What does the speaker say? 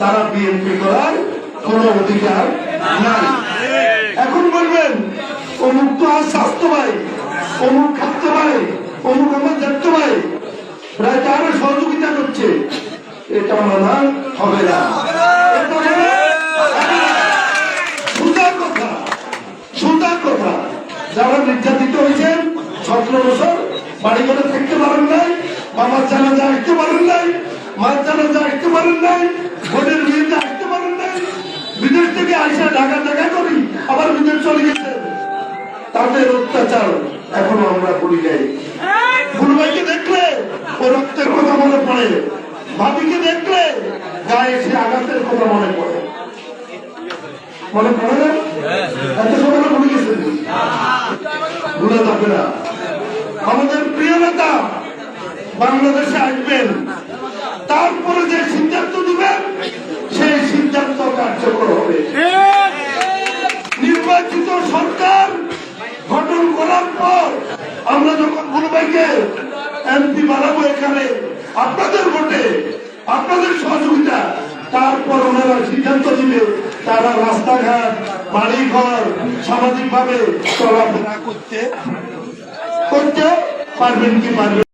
তারা বিএনপি করার কোন অধিকার নাই। এখন বলবেন, অমুক তো আর স্বাস্থ্য ভাই, অমুক খাদ্য ভাই, অমুক আমার দেখতে ভাই, প্রায় তারা সহযোগিতা করছে। এটা মানা হবে না। যারা নির্যাতিত হয়েছেন, সতেরো বছর বাড়ি ঘরে থাকতে পারেন নাই, বাবার জানাজা আসতে পারেন নাই মার জানাজা আসতে পারেন নাই ভোটের বিয়েতে আসতে পারেন নাই বিদেশ থেকে আসা ঢাকা ঢাকা করি আবার বিদেশ চলে গেছেন তাদের অত্যাচার এখনও আমরা ভুলি যাই। ফুলবাইকে দেখলে ও রক্তের কথা মনে পড়ে। ভাবিকে দেখলে গায়ে সে আঘাতের কথা মনে পড়ে। মনে পড়ে না? এত সময় ভুলে গেছেন? ভুলে যাবে না। আমাদের প্রিয় নেতা বাংলাদেশে আসবেন। তারপরে যে সেই সিদ্ধান্ত কার্যকর হবে। নির্বাচিত সরকার গঠন করার পর আমরা যখন গুরুবাইকে এমপি বানাবো এখানে, আপনাদের ভোটে আপনাদের সহযোগিতা, তারপর ওনারা সিদ্ধান্ত দিবে তারা রাস্তাঘাট, বাড়িঘর সামাজিক ভাবে চলাফেরা করতে করতে পারবেন কি পারবেন